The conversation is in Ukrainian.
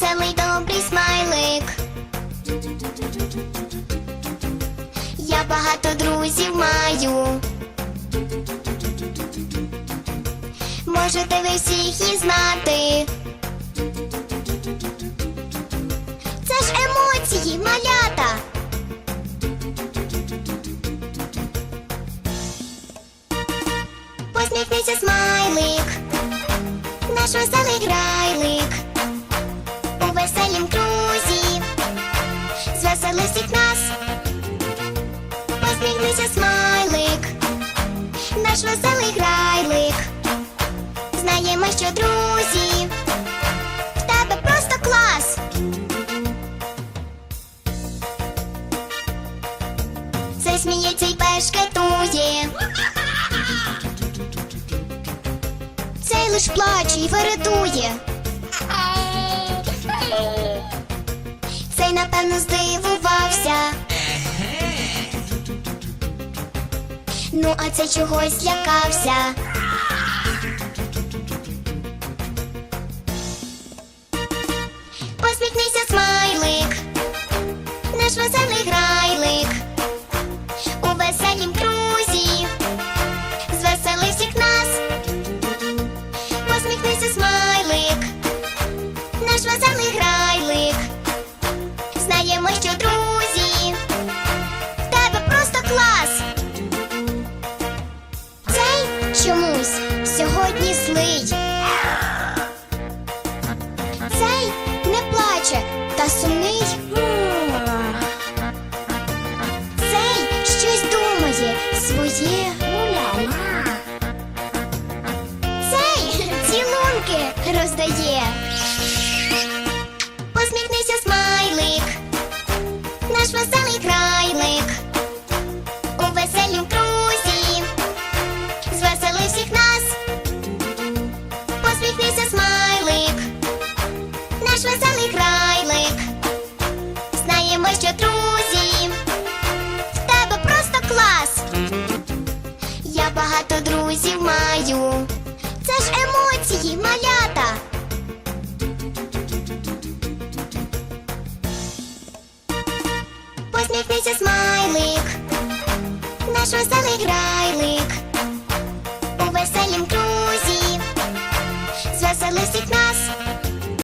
веселий добрий смайлик. Я багато друзів маю. Можете ви всіх і знати. Це ж емоції, малята. Посміхнися, смайлик, наш веселий грайлик. Знаємо, що друзі, в тебе просто клас. Це сміється й бешкетує. Цей лиш плаче й вередує. Цей, напевно, здивувався. Ну, а цей чогось злякався. Веселий грайлик. У веселім крузі звесели всіх нас. Посміхнися, смайлик, наш веселий грайлик. Знаємо, що друзі, в тебе просто клас. Цей чомусь сьогодні злий. Цей не плаче та сумний. Роздає. Посміхнися, смайлик, наш веселий крайлик. У веселім крузі звесели всіх нас. Посміхнися, смайлик, наш веселий крайлик. Знаємо, що друзі, в тебе просто клас. Я багато друзів маю. Це ж емоції, малята. Посміхнися, смайлик, наш веселий грайлик.